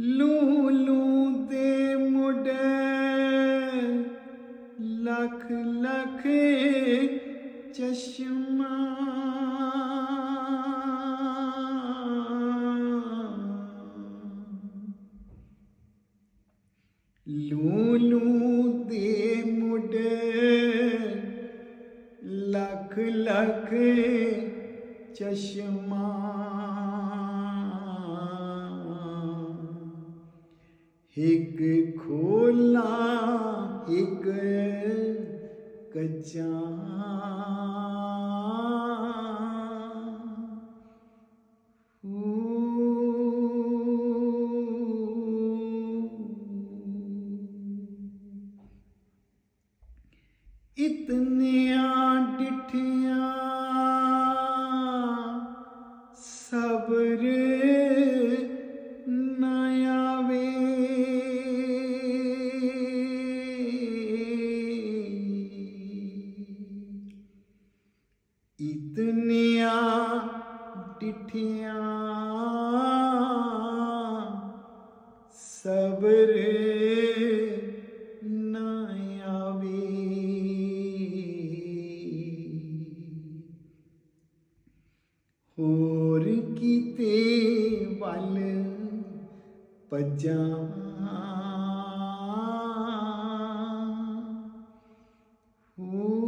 ਲੂ ਲੂ ਦੇ ਮੁੰਡੇ ਲੱਖ ਲੱਖ ਚਸ਼ਮਾ। ਲੂ ਲੂ ਦੇ ਮੁੰਡੇ ਲੱਖ ਲੱਖ ਚਸ਼ਮਾ। ਇੱਕ ਖੋਲਾ ਇੱਕ ਕੱਚਾ। ਇਤਨੀਆਂ ਡਿਠਿਆਂ ਸਬਰ ਇਤਨੀਆਂ ਡਿਠੀਆਂ ਸਬਰ ਨਾ ਆਵੀ। ਹੋਰ ਕੀਤੇ ਵੱਲ ਭਜਾਂ ਹੂੰ